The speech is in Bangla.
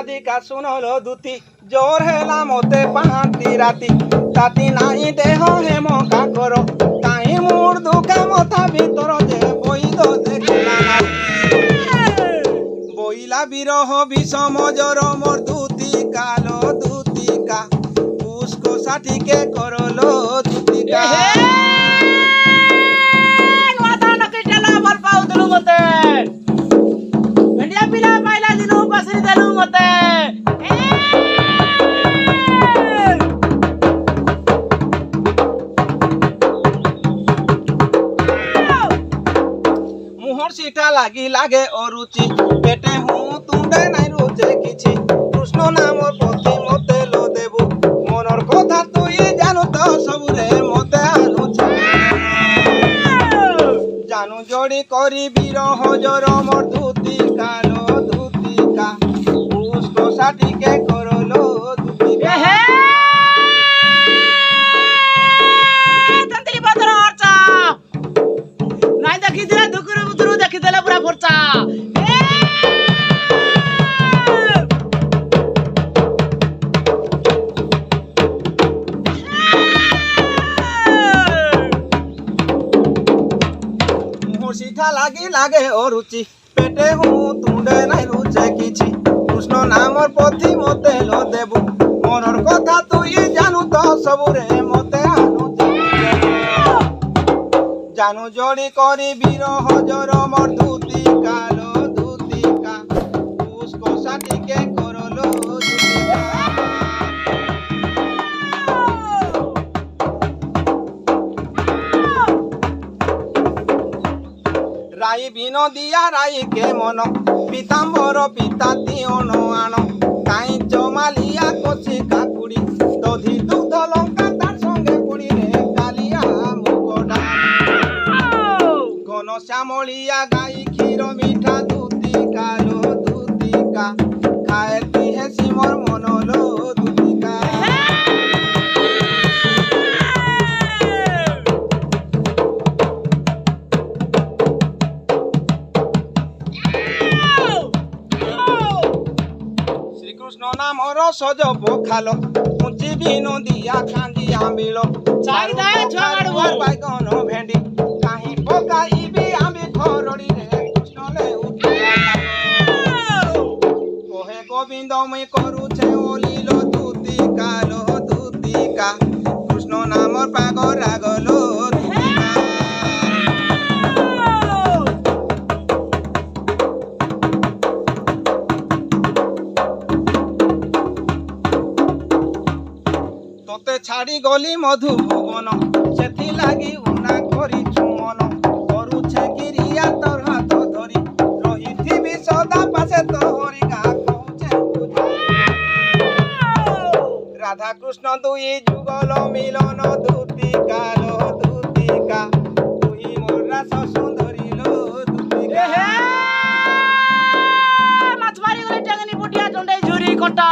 शादी का सुन लो दूती जोर है लामोते पहाती राती ताती नाई देह है मौका करो ताई मूर दुका मथा ভিতর যে বই দো দেখলা বইলা বিরহ বিষম জর মোর দুতি কালো দুতিকা পুষ্ক সাঠিকে করল দুতিকা মুহর সিটা লাগি লাগে অরুচি। পেটে হু তুঁডে নাই রুচে কিছু কৃষ্ণ নামর পতি মতে লো দেবু মনর কথা তুই জানু তো সবুরে মতে আনুছে জানু জড়ি করি বিরহ জর মোর ধুতিকা লো ধুতিকা পুষ্প ষাঠিকে করল ধুতিকা সিঠা লাগি লাগে অরুচি পেটে হুঁ তুঁডে নাই রুচে কিছি। কৃষ্ণ নামর পথি মতে লো দেবু। মনর কথা তুই জানু তো সবুরে মতে আনু জানু জড়ি করি বিরহ জর মর রাই বিনোদিয়া রাই কে মন। পিতাম্বর পিতা তিয়ন আণ কাই জমালিয়া কচি কাকুড়ি। দধি দুগ্ধ লঙ্কা তার সঙ্গে পড়ি রে কালিয়া মুগডা ঘন শ্যামলিয়া গাই ক্ষীর মিঠা দুতি কালো দুতিকা। খায় তিহে সিমর মনলো নামর সজব খালো। উঁচি বিনোদিয়া খান্দিয়া মিল। চারিদায় ঝড় বাইগন ভেন্ডি। কাহি পকাইবি আমি ঘরড়ি রে কৃষ্ণলে ওহে গোবিন্দ মই করুছে অলিল তুতিকা লো তুতিকা কৃষ্ণ নামর পাগ রাগলো তোতে ছাড়ি গলি মধু ভুবন সেথি লাগি উনা করি চুমন করুছে গিরিয়া তোর হাত ধরি রহিথিবি সদা পাশে তোহরি গা কহুছে রাধা কৃষ্ণ দুই যুগল মিলন দুতিকা লো দুতিকা তুই মোর রাস সুন্দরী লো দুতিকা মাছ মারি গলি টাঙ্গনি বুটিয়া জন্ডাই ঝুরি কটা